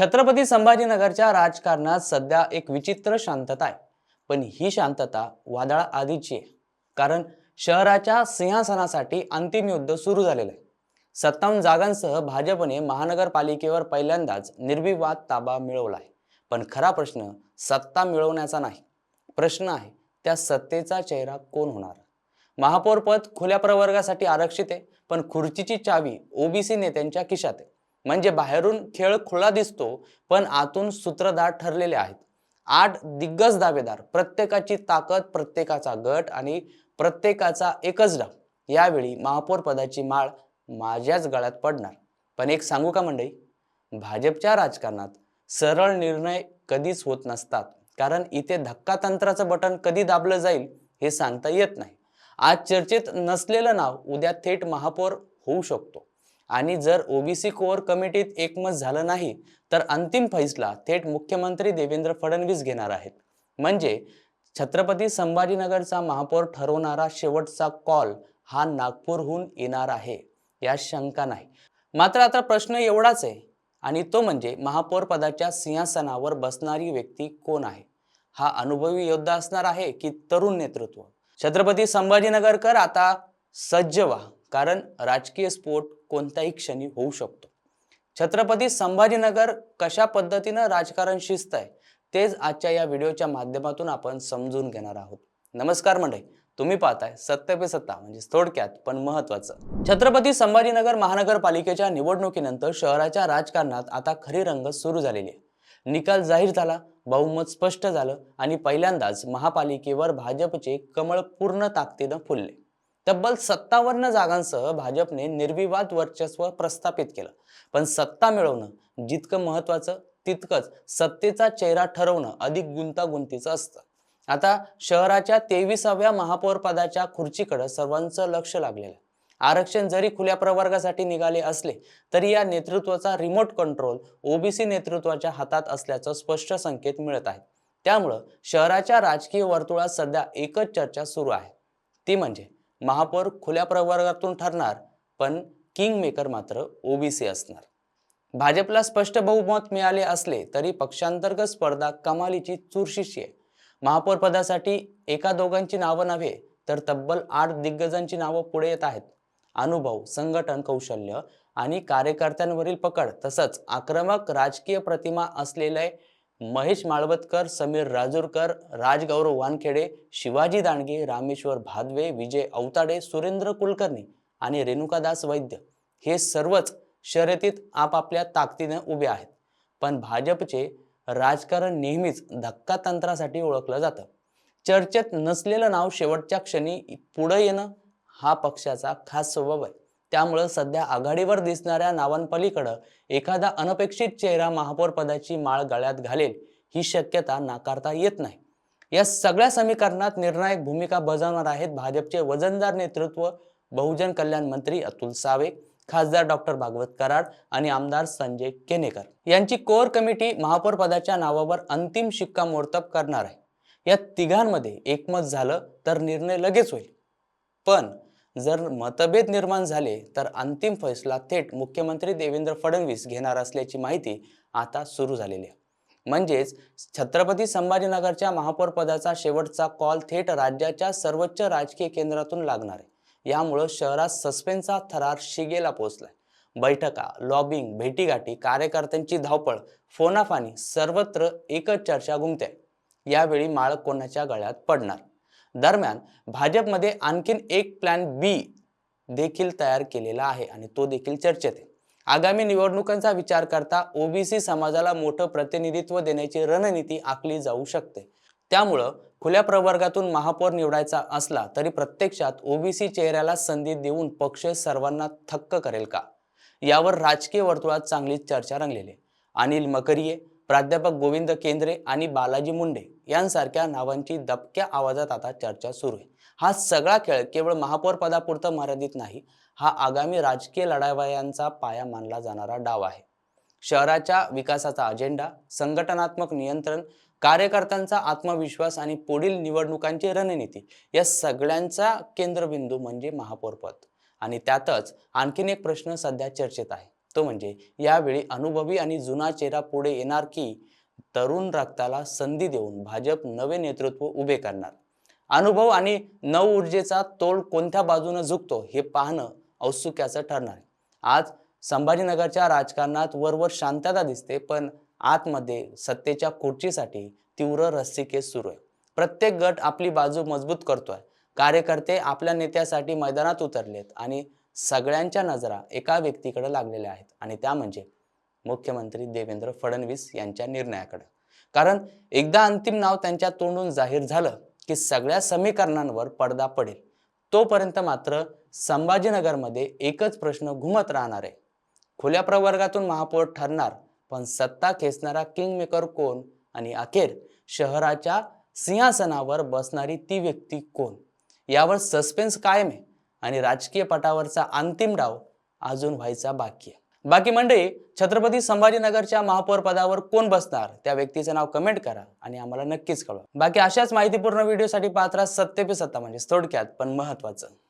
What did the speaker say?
छत्रपती संभाजीनगरच्या राजकारणात सध्या एक विचित्र शांतता आहे. पण ही शांतता वादळा आधीची आहे. कारण शहराच्या सिंहासनासाठी अंतिम युद्ध सुरू झालेलं आहे. सत्तावन्न जागांसह भाजपने महानगरपालिकेवर पहिल्यांदाच निर्विवाद ताबा मिळवला आहे. पण खरा प्रश्न सत्ता मिळवण्याचा नाही. प्रश्न आहे त्या सत्तेचा चेहरा कोण होणार? महापौरपद खुल्या प्रवर्गासाठी आरक्षित आहे पण खुर्चीची चावी ओबीसी नेत्यांच्या खिशात आहे. म्हणजे बाहेरून खेळ खुला दिसतो पण आतून सूत्रधार ठरलेले आहेत. आठ दिग्गज दावेदार प्रत्येकाची ताकद प्रत्येकाचा गट आणि प्रत्येकाचा एकच डाव. यावेळी महापौर पदाची माळ माझ्याच गळ्यात पडणार. पण एक सांगू का मंडळी? भाजपच्या राजकारणात सरळ निर्णय कधीच होत नसतात. कारण इथे धक्का तंत्राचं बटन कधी दाबलं जाईल हे सांगता येत नाही. आज चर्चेत नसलेलं नाव उद्या थेट महापौर होऊ शकतो. आणि जर ओबीसी कोअर कमिटीत एकमत झालं नाही तर अंतिम फैसला थेट मुख्यमंत्री देवेंद्र फडणवीस घेणार आहेत. म्हणजे छत्रपती संभाजीनगरचा महापौर ठरवणारा शेवटचा कॉल हा नागपूरहून येणार आहे या शंका नाही. मात्र आता प्रश्न एवढाच आहे आणि तो म्हणजे महापौर पदाच्या सिंहासनावर बसणारी व्यक्ती कोण आहे? हा अनुभवी योद्धा असणार आहे की तरुण नेतृत्व? छत्रपती संभाजीनगरकर आता सज्ज व्हा. कारण राजकीय स्फोट कोणत्याही क्षणी होऊ शकतो. छत्रपती संभाजीनगर कशा पद्धतीनं राजकारण शिस्त आहे तेच आजच्या या व्हिडिओच्या माध्यमातून आपण समजून घेणार आहोत. नमस्कार मंडळी तुम्ही पाहताय सत्य पे सत्ता म्हणजे थोडक्यात पण महत्वाचं छत्रपती संभाजीनगर महानगरपालिकेच्या निवडणुकीनंतर शहराच्या राजकारणात आता खरी रंग सुरू झालेली आहे. निकाल जाहीर झाला बहुमत स्पष्ट झालं आणि पहिल्यांदाच महापालिकेवर भाजपचे कमळ पूर्ण ताकदीनं फुलले. तब्बल सत्तावन्न जागांसह भाजपने निर्विवाद वर्चस्व प्रस्थापित केलं. पण सत्ता मिळवणं जितकं महत्वाचं तितकंच सत्तेचा चेहरा ठरवणं अधिक गुंतागुंतीचं असतं. आता शहराच्या तेविसाव्या महापौर पदाच्या खुर्चीकडे सर्वांचं लक्ष लागलेलं आरक्षण जरी खुल्या प्रवर्गासाठी निघाले असले तरी या नेतृत्वाचा रिमोट कंट्रोल ओबीसी नेतृत्वाच्या हातात असल्याचं स्पष्ट संकेत मिळत आहे त्यामुळं शहराच्या राजकीय वर्तुळात सध्या एकच चर्चा सुरू आहे. ती म्हणजे महापौर खुल्या प्रवर्गातून ठरणार पण किंग मेकर मात्र ओबीसी असणार. भाजपला स्पष्ट बहुमत मिळाले असले तरी पक्षांतर्गत स्पर्धा कमालीची चुरशीची आहे. महापौर पदासाठी एका दोघांची नावं नव्हे तर तब्बल आठ दिग्गजांची नावं पुढे येत आहेत. अनुभव संघटन कौशल्य आणि कार्यकर्त्यांवरील पकड तसंच आक्रमक राजकीय प्रतिमा असलेले महेश माळवतकर समीर राजूरकर राजगौरव वानखेडे शिवाजी दांडगे रामेश्वर भादवे विजय अवताडे सुरेंद्र कुलकर्णी आणि रेणुकादास वैद्य हे सर्वच शर्यतीत आपापल्या ताकदीने उभे आहेत. पण भाजपचे राजकारण नेहमीच धक्का तंत्रासाठी ओळखलं जातं. चर्चेत नसलेलं नाव शेवटच्या क्षणी पुढं येणं हा पक्षाचा खास स्वभाव आहे. त्यामुळं सध्या आघाडीवर दिसणाऱ्या नावांपलीकडं एखादा अनपेक्षित चेहरा महापौर पदाची माळ गळ्यात घालेल ही शक्यता नाकारता येत नाही. या सगळ्या समीकरणात निर्णायक भूमिका बजावणार आहेत भाजपचे वजनदार नेतृत्व बहुजन कल्याण मंत्री अतुल सावे खासदार डॉक्टर भागवत कराड आणि आमदार संजय केनेकर. यांची कोर कमिटी महापौर पदाच्या नावावर अंतिम शिक्कामोर्तब करणार आहे. या तिघांमध्ये एकमत झालं तर निर्णय लगेच होईल. पण जर मतभेद निर्माण झाले तर अंतिम फैसला थेट मुख्यमंत्री देवेंद्र फडणवीस घेणार असल्याची माहिती आता सुरू झालेली आहे. म्हणजेच छत्रपती संभाजीनगरच्या महापौरपदाचा शेवटचा कॉल थेट राज्याच्या सर्वोच्च राजकीय केंद्रातून लागणार आहे. यामुळं शहरात सस्पेन्सचा थरार शिगेला पोहोचलाय. बैठका लॉबिंग भेटीगाठी कार्यकर्त्यांची धावपळ फोनाफानी सर्वत्र एकच चर्चा घुमते. यावेळी माळ कोणाच्या गळ्यात पडणार? दरम्यान भाजपमध्ये आणखीन एक प्लॅन बी देखील तयार केलेला आहे आणि तो देखील चर्चेत आहे. आगामी निवडणुकांचा विचार करता ओबीसी समाजाला मोठं प्रतिनिधित्व देण्याची रणनीती आखली जाऊ शकते. त्यामुळं खुल्या प्रवर्गातून महापौर निवडायचा असला तरी प्रत्यक्षात ओबीसी चेहऱ्याला संधी देऊन पक्ष सर्वांना थक्क करेल का? यावर राजकीय वर्तुळात चांगलीच चर्चा रंगलेली आहे. अनिल मकरिये प्राध्यापक गोविंद केंद्रे आणि बालाजी मुंडे यांसारख्या नावांची दबक्या आवाजात आता चर्चा सुरू आहे. हा सगळा खेळ केवळ महापौर पदापुरतं मर्यादित नाही हा आगामी राजकीय लढावयांचा पाया मानला जाणारा डाव आहे. शहराच्या विकासाचा अजेंडा संघटनात्मक नियंत्रण कार्यकर्त्यांचा आत्मविश्वास आणि पुढील निवडणुकांची रणनीती या सगळ्यांचा केंद्रबिंदू म्हणजे महापौरपद आणि त्यातच आणखीन एक प्रश्न सध्या चर्चेत आहे. तो म्हणजे यावेळी अनुभवी आणि जुना चेहरा पुढे येणार की तरुण रक्ताला संधी देऊन भाजप नवे नेतृत्व उभे करणार. अनुभव आणि नव ऊर्जेचा तोल कोणत्या बाजूने झुकतो हे पाहणं औत्सुक्याचं ठरणार आज संभाजीनगरच्या राजकारणात वरवर शांतता दिसते पण आतमध्ये सत्तेच्या खुर्चीसाठी तीव्र रस्सीकेस सुरू आहे. प्रत्येक गट आपली बाजू मजबूत करतोय. कार्यकर्ते आपल्या नेत्यासाठी मैदानात उतरलेत आणि सगळ्यांच्या नजरा एका व्यक्तीकडे लागलेल्या आहेत. आणि त्या म्हणजे मुख्यमंत्री देवेंद्र फडणवीस यांच्या निर्णयाकडे. कारण एकदा अंतिम नाव त्यांच्या तोंडून जाहीर झालं की सगळ्या समीकरणांवर पडदा पडेल. तोपर्यंत मात्र संभाजीनगरमध्ये एकच प्रश्न घुमत राहणार आहे. खुल्या प्रवर्गातून महापौर ठरणार पण सत्ता खेचणारा किंगमेकर कोण आणि अखेर शहराच्या सिंहासनावर बसणारी ती व्यक्ती कोण? यावर सस्पेन्स कायम आहे. आणि राजकीय पटावरचा अंतिम डाव अजून व्हायचा बाकी आहे. बाकी मंडळी छत्रपती संभाजीनगरच्या महापौर पदावर कोण बसणार? त्या व्यक्तीचं नाव कमेंट करा आणि आम्हाला नक्कीच कळवा. बाकी अशाच माहितीपूर्ण व्हिडिओसाठी पात्रा सत्य पे सत्ता म्हणजे थोडक्यात पण महत्वाचं.